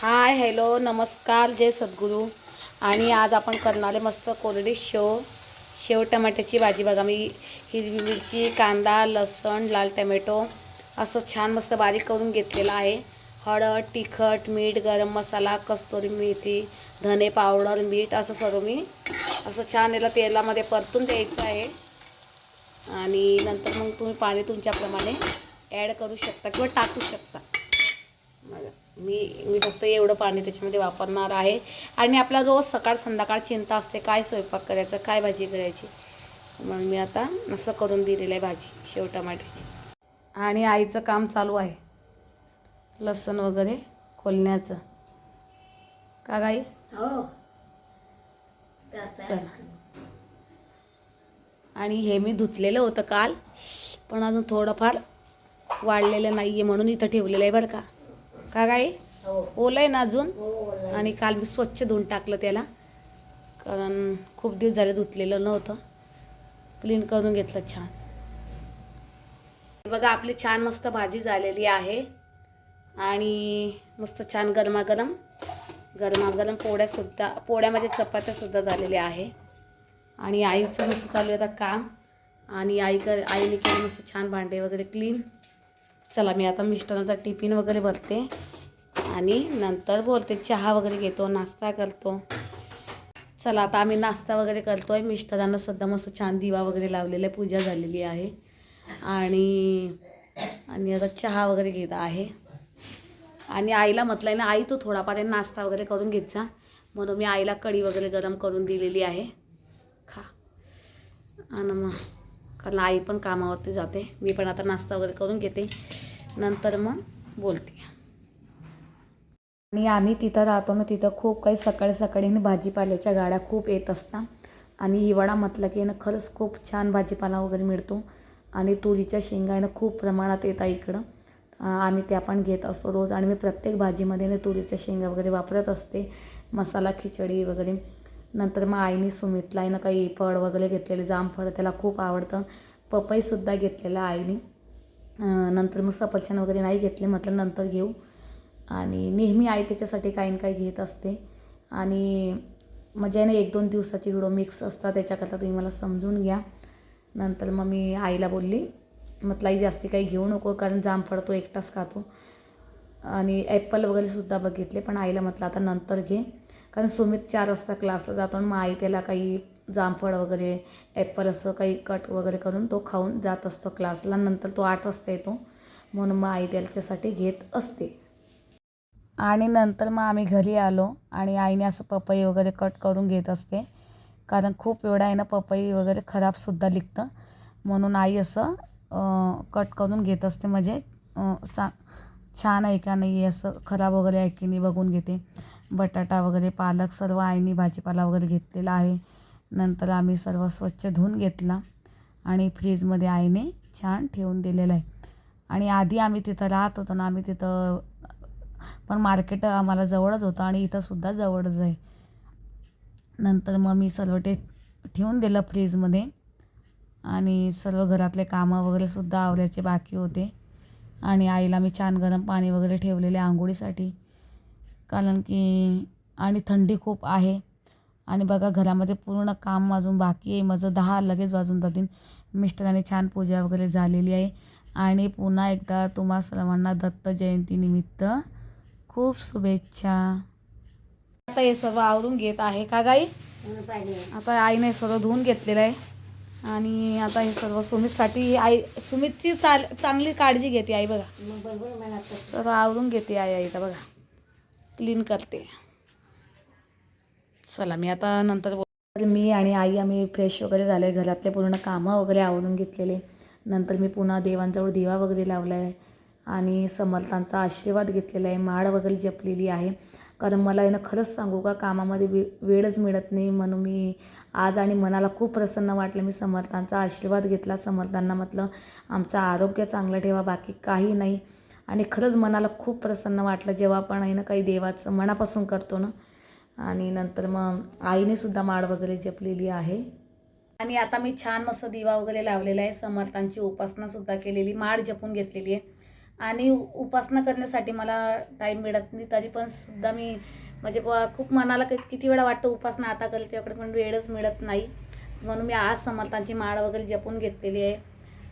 Hi hello नमस्कार जय सद्गुरू. आणि आज आपण करणारे मस्त कोरडी शेव. शेव टमाट्याची भाजी बघा मी हिरवी मिरची कांदा लसण लाल टमॅटो असं छान मस्त बारीक करून घेतलेलं आहे. हळद तिखट मीठ गरम मसाला कस्तुरी मेथी धने पावडर मीठ असं सर्व मी असं छान याला तेलामध्ये परतून द्यायचं आहे. आणि नंतर मग तुम्ही पाणी तुमच्याप्रमाणे ॲड करू शकता किंवा टाकू शकता. मी मी फक्त एवढं पाणी त्याच्यामध्ये वापरणार आहे. आणि आपला रोज सकाळ संध्याकाळ चिंता असते काय स्वयंपाक करायचं काय भाजी करायची मग मी आता असं करून दिलेलं आहे भाजी शेव टमाट्याची. आणि आईचं काम चालू आहे. लसण वगैरे खोलण्याचं. का गाई? हो. चला. आणि हे मी धुतलेलं होतं काल पण अजून थोडंफार वाढलेलं नाही आहे म्हणून इथं ठेवलेलं आहे बरं का. का गाई? हो. ओलं आहे ना अजून? हो आणि काल मी स्वच्छ धुवून टाकलं त्याला. कारण खूप दिवस झाले धुतलेलं नव्हतं. क्लीन करून घेतलं छान. बघा आपली छान मस्त भाजी झालेली आहे. आणि मस्त छान गरमागरम गरमागरम पोळ्यासुद्धा पोळ्यामध्ये चपात्यासुद्धा झालेल्या आहे. आणि आईचं मस्त चालू आहे आता काम. आणि आई कर आईने केलं मस्त छान भांडे वगैरे क्लीन चला मी आता मिष्टानाचा टिफिन वगैरे भरते. आणि नंतर बोलते चहा वगैरे घेतो नाश्ता करतो. चला आता आम्ही नाश्ता वगैरे करतो आहे मिस्टरांना सध्या मस्त छान दिवा वगैरे लावलेला आहे. पूजा झालेली आहे. आणि आणि आता चहा वगैरे घेत आहे. आणि आईला म्हटलं आहे ना आई तू थोडाफार नाश्ता वगैरे करून घेत जा. म्हणून मी आईला कढी वगैरे गरम करून दिलेली आहे. खा. आणि मग कारण आई पण कामावरती जाते. मी पण आता नाश्ता वगैरे करून घेते. नंतर मग बोलते. आणि आम्ही तिथं राहतो ना तिथं खूप काही सकाळी सकाळी ना भाजीपाल्याच्या गाड्या खूप येत असतात. आणि हिवाळा म्हटलं की ना खरंच खूप छान भाजीपाला वगैरे मिळतो. आणि तुरीच्या शेंगा आहे ना खूप प्रमाणात येतात इकडं. आम्ही त्या पण घेत असतो रोज. आणि मी प्रत्येक भाजीमध्ये ना तुरीच्या शेंगा वगैरे वापरत असते. मसाला खिचडी वगैरे. नंतर मग आईने सुमितला आहे ना काही फळ वगैरे घेतलेले जामफळ त्याला खूप आवडतं. पपईसुद्धा घेतलेला आईने. नंतर मग सफरचंद वगैरे नाही घेतले म्हटलं नंतर घेऊ. आणि नेहमी आई त्याच्यासाठी काही ना काही घेत असते. आणि म्हणजे ना एक दोन दिवसाची व्हिडिओ मिक्स असतात त्याच्याकरता तुम्ही मला समजून घ्या. नंतर मग मी आईला बोलली म्हटलं आई जास्ती काही घेऊ नको कारण जाम पडतो एकटाच खातो. आणि ॲपल वगैरेसुद्धा बघितले पण आईला म्हटलं आता नंतर घे. कारण सुमित चार वाजता क्लासला जातो आणि मग आई त्याला काही जामफळ वगैरे ॲपल असं काही कट वगैरे करून तो खाऊन जात असतो क्लासला नंतर तो आठ वाजता येतो. म्हणून मग आई त्याच्यासाठी घेत असते. आणि नंतर मग आम्ही घरी आलो आणि आईने असं पपई वगैरे कट करून घेत असते. कारण खूप वेळा आहे ना पपई वगैरे खराबसुद्धा निघतं. म्हणून आई असं कट करून घेत असते. म्हणजे चा छान आहे का नाही असं खराब वगैरे आहे की नाही बघून घेते. बटाटा वगैरे पालक सर्व आईने भाजीपाला वगैरे घेतलेला आहे. नंतर आम्ही सर्व स्वच्छ धुवून घेतला आणि फ्रीजमध्ये आईने छान ठेवून दिलेलं आहे. आणि आधी आम्ही तिथं राहत होतो ना आम्ही तिथं पण मार्केट आम्हाला जवळच होतं आणि इथंसुद्धा जवळच आहे. नंतर मग मी सर्व ते ठेवून दिलं फ्रीजमध्ये आणि सर्व घरातले कामं वगैरेसुद्धा आवरायचे बाकी होते. आणि आईला मी छान गरम पाणी वगैरे ठेवलेले आंघोळीसाठी. कारण की आणि थंडी खूप आहे. आणि बघा घरामध्ये पूर्ण काम अजून बाकी आहे. माझं दहा लगेच वाजून जातील. मिस्टरांनी छान पूजा वगैरे झालेली आहे. आणि पुन्हा एकदा तुम्हा सर्वांना दत्त जयंतीनिमित्त खूप शुभेच्छा. आता हे सर्व आवरून घेत आहे का गाई? आता आईने सर्व धुवून घेतलेलं आहे. आणि आता हे सर्व सुमितसाठी आई सुमितची चाल चांगली काळजी घेते आई बघा. सर्व आवरून घेते आई आई बघा. क्लीन करते. चला मी आता नंतर बोल मी आणि आई आम्ही फ्रेश वगैरे झाले घरातले पूर्ण कामं वगैरे आवरून घेतलेले. नंतर मी पुन्हा देवांजवळ दिवा वगैरे लावला आहे आणि समर्थांचा आशीर्वाद घेतलेला आहे. माळ वगैरे जपलेली आहे. कारण मला आहे ना खरंच सांगू का कामामध्ये वे वेळच मिळत नाही म्हणून मी आज आणि मनाला खूप प्रसन्न वाटलं. मी समर्थांचा आशीर्वाद घेतला. समर्थांना म्हटलं आमचं आरोग्य चांगलं ठेवा बाकी काही नाही. आणि खरंच मनाला खूप प्रसन्न वाटलं. जेव्हा आपण आहे ना काही देवाचं मनापासून करतो ना आणि नंतर मग आईने सुद्धा माळ वगैरे जपलेली आहे. आणि आता मी छान मस्त दिवा वगैरे लावलेला आहे. समर्थांची उपासना सुद्धा केलेली माळ जपून घेतलेली आहे. आणि उपासना करण्यासाठी मला टाईम मिळत नाही तरी पण सुद्धा मी म्हणजे ब खूप मनाला किती वेळा वाटतं उपासना आता करेल तेव्हाकडे पण वेळच मिळत नाही. म्हणून मी आज समर्थांची माळ वगैरे जपून घेतलेली आहे.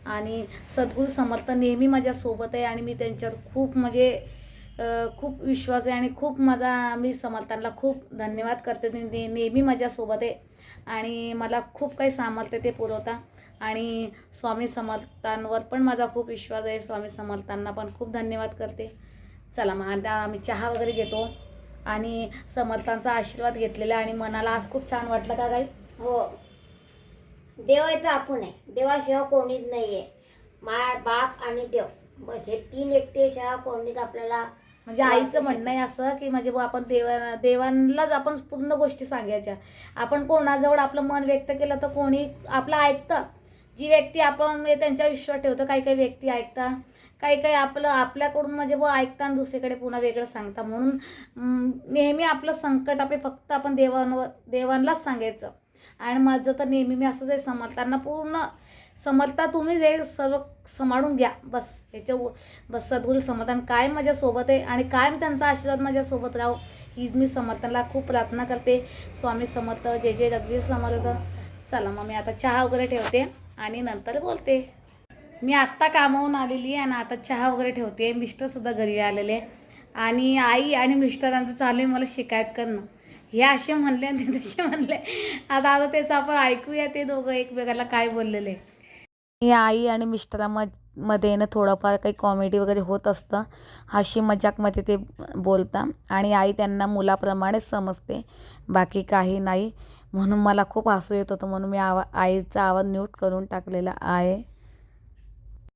आणि सद्गुरू समर्थ नेहमी माझ्यासोबत आहे आणि मी त्यांच्यावर खूप म्हणजे खूप विश्वास आहे आणि खूप माझा मी समर्थांना खूप धन्यवाद करते. ते नेहमी माझ्यासोबत आहे आणि मला खूप काही सामर्थ्य ते पुरवता. आणि स्वामी समर्थांवर पण माझा खूप विश्वास आहे. स्वामी समर्थांना पण खूप धन्यवाद करते. चला मग आता आम्ही चहा वगैरे घेतो आणि समर्थांचा आशीर्वाद घेतलेला आणि मनाला आज खूप छान वाटलं का काही हो. देवाचं आपण आहे. देवाशिवाय कोणीच नाही आहे मा बाप आणि देव. बस हे तीन एकटेशिवाय कोणीच आपल्याला म्हणजे आईचं म्हणणं आहे असं की म्हणजे आपण देवा देवांनाच आपण पूर्ण गोष्टी सांगायच्या. आपण कोणाजवळ आपलं मन व्यक्त केलं तर कोणी आपलं ऐकतं. जी व्यक्ती आपण त्यांच्या विश्वास ठेवतो काही काही व्यक्ती ऐकता. काही काही आपलं आपल्याकडून म्हणजे बुवा ऐकता आणि दुसरीकडे पुन्हा वेगळं सांगता. म्हणून नेहमी आपलं संकट आपले फक्त आपण देवांवर देवांनाच सांगायचं. आणि माझं तर नेहमी मी असंच आहे समर्थांना पूर्ण समर्था तुम्ही जे सर्व सांभाळून घ्या. बस ह्याच्या बस सद्गुरू समर्थन कायम माझ्यासोबत आहे आणि कायम त्यांचा आशीर्वाद माझ्यासोबत राहो हीच मी समर्थांना खूप प्रार्थना करते. स्वामी समर्थ जे जे रघवीर समर्थ. चला मग मी आता चहा वगैरे ठेवते आणि नंतर बोलते. मी आत्ता कामावून आलेली आहे आणि आता चहा वगैरे ठेवते. मिस्टरसुद्धा घरी आलेले आणि आई आणि मिस्टरांचं चालू आहे मला शिकायत करणं. हे असे म्हणले आणि ते तसे म्हणले. आता आता त्याचं आपण ऐकूया ते दोघं एकमेकाला काय बोललेले. मी आई आणि मिस्टरा मध्ये ना थोडंफार काही कॉमेडी वगैरे होत असतं. हशी मजाकमध्ये ते बोलता. आणि आई त्यांना मुलाप्रमाणेच समजते. बाकी काही नाही. म्हणून मला खूप हसू येत होतं. म्हणून मी आवा आईचा आवाज म्यूट करून टाकलेला आहे.